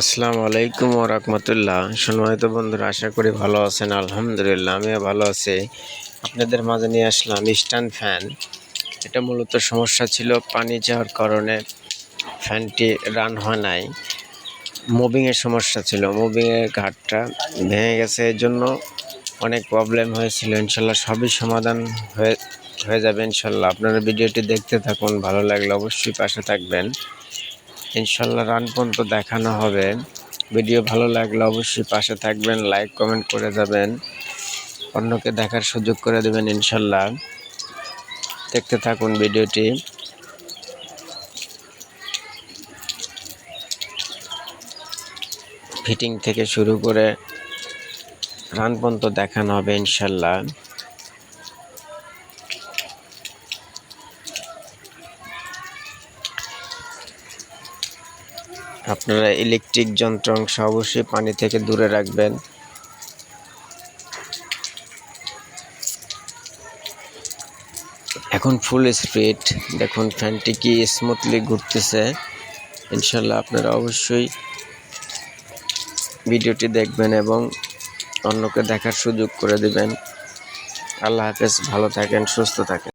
আসসালামু আলাইকুম রহমতুল্লাহ সম্মানিত বন্ধুরা, আশা করি ভালো আছেন, আলহামদুলিল্লাহ, আমিও ভালো আছি। আপনাদের মাঝে নিয়ে আসলাম স্ট্যান্ড ফ্যান এটা মূলত সমস্যা ছিল পানি যাওয়ার কারণে ফ্যানটি রান হয় নাই। মুভিংয়ের সমস্যা ছিল মুভিংয়ের ঘাটটা ভেঙে গেছে এর জন্য অনেক প্রবলেম হয়েছিল। ইনশাল্লাহ সবই সমাধান হয়ে হয়ে যাবে ইনশাল্লাহ। আপনারা ভিডিওটি দেখতে থাকুন, ভালো লাগলে অবশ্যই পাশে থাকবেন। ইনশাল্লাহ রান পর্যন্ত দেখানো হবে। ভিডিও ভালো লাগলে অবশ্যই পাশে থাকবেন, লাইক, কমেন্ট করে যাবেন। অন্যকে দেখার সুযোগ করে দেবেন ইনশাল্লাহ। দেখতে থাকুন ভিডিওটি। ফিটিং থেকে শুরু করে রান পর্যন্ত দেখানো হবে ইনশাল্লাহ। আপনারা ইলেকট্রিক যন্ত্রাংশ অবশ্যই পানি থেকে দূরে রাখবেন। এখন ফুল স্পিড দেখুন ফ্যানটি কি স্মুথলি ঘুরতেছে। ইনশাল্লাহ আপনারা অবশ্যই ভিডিওটি দেখবেন এবং অন্যকে দেখার সুযোগ করে দেবেন। আল্লাহ হাফেজ, ভালো থাকেন, সুস্থ থাকেন।